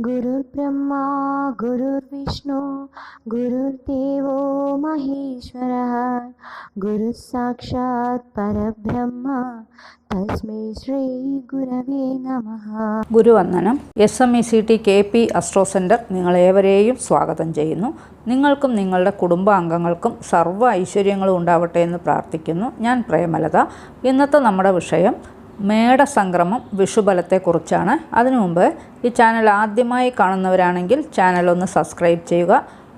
गुरुर्ब्रह्मा गुरुर्विष्णु गुरुर्देवो महेश्वरः गुरुः साक्षात् परब्रह्म തസ്മൈ ശ്രീ ഗുരവേ നമഃ ഗുരുവന്ദനം S M E C T K P astro centre നിങ്ങളേവരെയും സ്വാഗതം ചെയ്യുന്നു നിങ്ങൾക്കും നിങ്ങളുടെ കുടുംബാംഗങ്ങൾക്കും സർവ്വ ഐശ്വര്യങ്ങളും ഉണ്ടാവട്ടെ എന്ന് പ്രാർത്ഥിക്കുന്നു ഞാൻ പ്രേമലത ഇന്നത്തെ നമ്മുടെ വിഷയം മേടസംക്രമം വിഷുബലത്തെക്കുറിച്ചാണ്. അതിനു മുമ്പ് ഈ ചാനൽ ആദ്യമായി കാണുന്നവരാണെങ്കിൽ ചാനൽ ഒന്ന് സബ്സ്ക്രൈബ് ചെയ്യുക.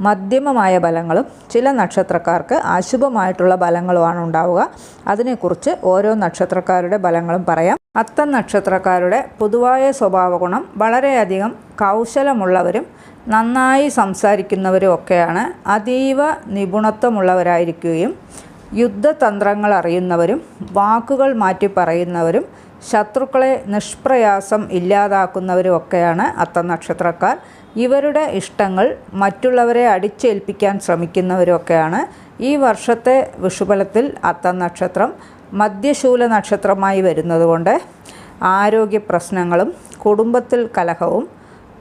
മധ്യമമായ ബലങ്ങളും ചില നക്ഷത്രക്കാർക്ക് അശുഭമായിട്ടുള്ള ഫലങ്ങളുമാണ് ഉണ്ടാവുക. അതിനെക്കുറിച്ച് ഓരോ നക്ഷത്രക്കാരുടെ ബലങ്ങളും പറയാം. അത്തം നക്ഷത്രക്കാരുടെ പൊതുവായ സ്വഭാവഗുണം വളരെയധികം കൗശലമുള്ളവരും നന്നായി സംസാരിക്കുന്നവരും ഒക്കെയാണ്. അതീവ നിപുണത്വമുള്ളവരായിരിക്കുകയും യുദ്ധതന്ത്രങ്ങൾ അറിയുന്നവരും വാക്കുകൾ മാറ്റി പറയുന്നവരും ശത്രുക്കളെ നിഷ്പ്രയാസം ഇല്ലാതാക്കുന്നവരും ഒക്കെയാണ് അത്തം നക്ഷത്രക്കാർ ഇവരുടെ ഇഷ്ടങ്ങൾ മറ്റുള്ളവരെ അടിച്ചേൽപ്പിക്കാൻ ശ്രമിക്കുന്നവരൊക്കെയാണ് ഈ വർഷത്തെ വിഷുബലത്തിൽ അത്തനക്ഷത്രം മധ്യശൂല നക്ഷത്രമായി വരുന്നതുകൊണ്ട് ആരോഗ്യ പ്രശ്നങ്ങളും കുടുംബത്തിൽ കലഹവും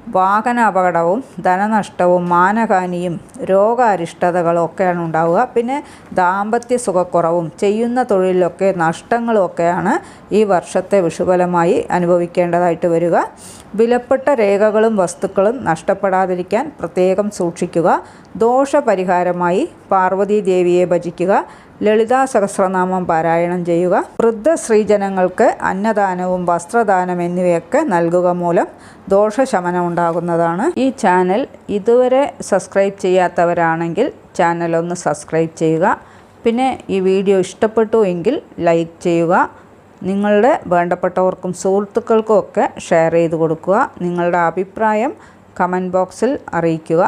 വാഹന അപകടവും ധനനഷ്ടവും മാനഹാനിയും രോഗാരിഷ്ടതകളും ഒക്കെയാണ് ഉണ്ടാവുക. പിന്നെ ദാമ്പത്യ സുഖക്കുറവും ചെയ്യുന്ന തൊഴിലിലൊക്കെ നഷ്ടങ്ങളും ഒക്കെയാണ് ഈ വർഷത്തെ വിഷുഫലമായി അനുഭവിക്കേണ്ടതായിട്ട് വരിക. വിലപ്പെട്ട രേഖകളും വസ്തുക്കളും നഷ്ടപ്പെടാതിരിക്കാൻ പ്രത്യേകം സൂക്ഷിക്കുക. ദോഷപരിഹാരമായി പാർവതീ ദേവിയെ ഭജിക്കുക. ലളിതാ സഹസ്രനാമം പാരായണം ചെയ്യുക. വൃദ്ധ സ്ത്രീജനങ്ങൾക്ക് അന്നദാനവും വസ്ത്രദാനം എന്നിവയൊക്കെ നൽകുക മൂലം ദോഷശമനം ഉണ്ടാകുന്നതാണ്. ഈ ചാനൽ ഇതുവരെ സബ്സ്ക്രൈബ് ചെയ്യാത്തവരാണെങ്കിൽ ചാനൽ ഒന്ന് സബ്സ്ക്രൈബ് ചെയ്യുക. പിന്നെ ഈ വീഡിയോ ഇഷ്ടപ്പെട്ടു എങ്കിൽ ലൈക്ക് ചെയ്യുക. നിങ്ങളുടെ വേണ്ടപ്പെട്ടവർക്കും സുഹൃത്തുക്കൾക്കും ഒക്കെ ഷെയർ ചെയ്ത് കൊടുക്കുക. നിങ്ങളുടെ അഭിപ്രായം കമന്റ് ബോക്സിൽ അറിയിക്കുക.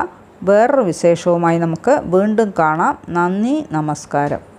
വേറൊരു വിശേഷവുമായി നമുക്ക് വീണ്ടും കാണാം. നന്ദി നമസ്കാരം.